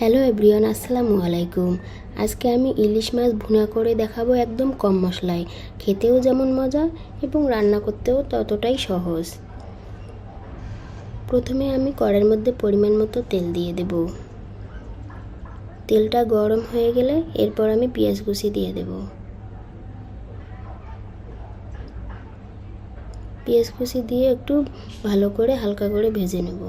Hello everyone আসসালামু আলাইকুম। আজকে আমি ইলিশ মাছ ভুনা করে দেখাবো একদম কম মশলায়। খেতেও যেমন মজা এবং রান্না করতেও ততটাই সহজ। প্রথমে আমি কড়াইয়ের মধ্যে পরিমাণ মতো তেল দিয়ে দেব। তেলটা গরম হয়ে গেলে এরপর আমি পেঁয়াজ কুচি দিয়ে দেব। পেঁয়াজ কুচি দিয়ে একটু ভালো করে হালকা করে ভেজে নেব।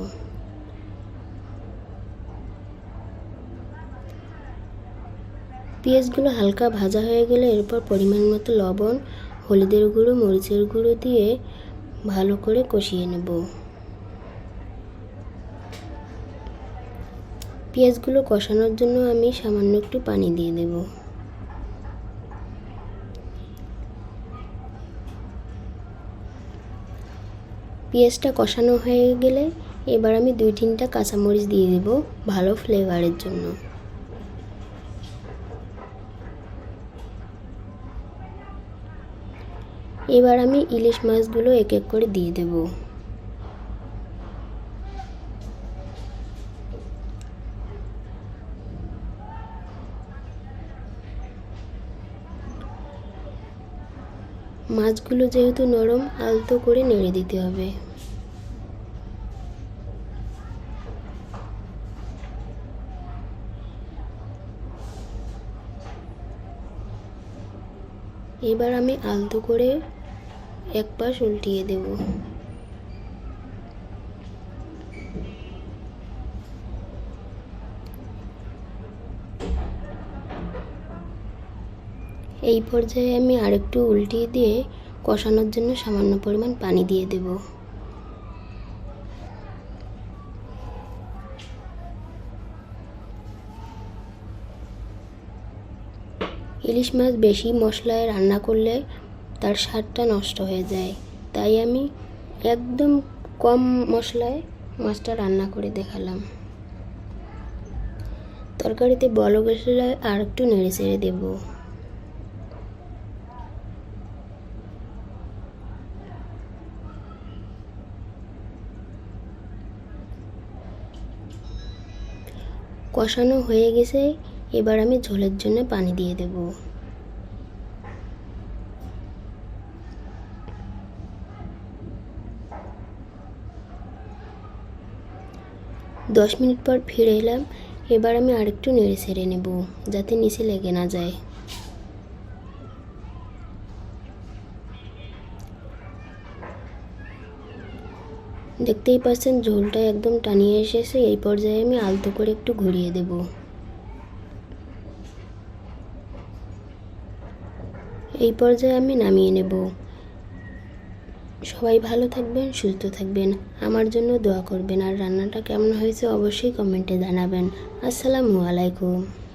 পেঁয়াজগুলো হালকা ভাজা হয়ে গেলে এরপর পরিমাণ মতো লবণ, হলুদের গুঁড়ো, মরিচের গুঁড়ো দিয়ে ভালো করে কষিয়ে নেব। পেঁয়াজগুলো কষানোর জন্য আমি সামান্য একটু পানি দিয়ে দেব। পেঁয়াজটা কষানো হয়ে গেলে এবার আমি দুই তিনটা কাঁচামরিচ দিয়ে দেব ভালো ফ্লেভারের জন্য। এবার আমি ইলিশ মাছগুলো এক এক করে দিয়ে দেব। মাছগুলো যেহেতু নরম, আলতো করে নেড়ে দিতে হবে। এবার আমি আলতো করে এক পাশ উল্টিয়ে দেব। এই পর্যায়ে আমি আরেকটু উল্টিয়ে দিয়ে কষানোর জন্য সামান্য পরিমাণ পানি দিয়ে দেব। ইলিশ মাছ বেশি মশলায় রান্না করলে তার স্বাদটা নষ্ট হয়ে যায়। তাই আমি একদম কম মশলায় মাছটা রান্না করে দেখালাম। তরকারিতে বলক গেলে আর একটু নেড়ে চেড়ে দেবো। কষানো হয়ে গেছে, এবার আমি ঝোলের জন্য পানি দিয়ে দেব। দশ মিনিট পর ফিরে এলাম। এবার আমি আরেকটু নেড়ে ছেড়ে নেব, যাতে নিচে লেগে না যায়। দেখতেই পাচ্ছেন, ঝোলটা একদম টানিয়ে এসেছে। এই পর্যায়ে আমি আলতো করে একটু ঘুরিয়ে দেব। এই পর্যায়ে আমি নামিয়ে নেব। সবাই ভালো থাকবেন, সুস্থ থাকবেন। আমার জন্য দোয়া করবেন। আর রান্নাটা কেমন হয়েছে অবশ্যই কমেন্টে জানাবেন। আসসালামু আলাইকুম।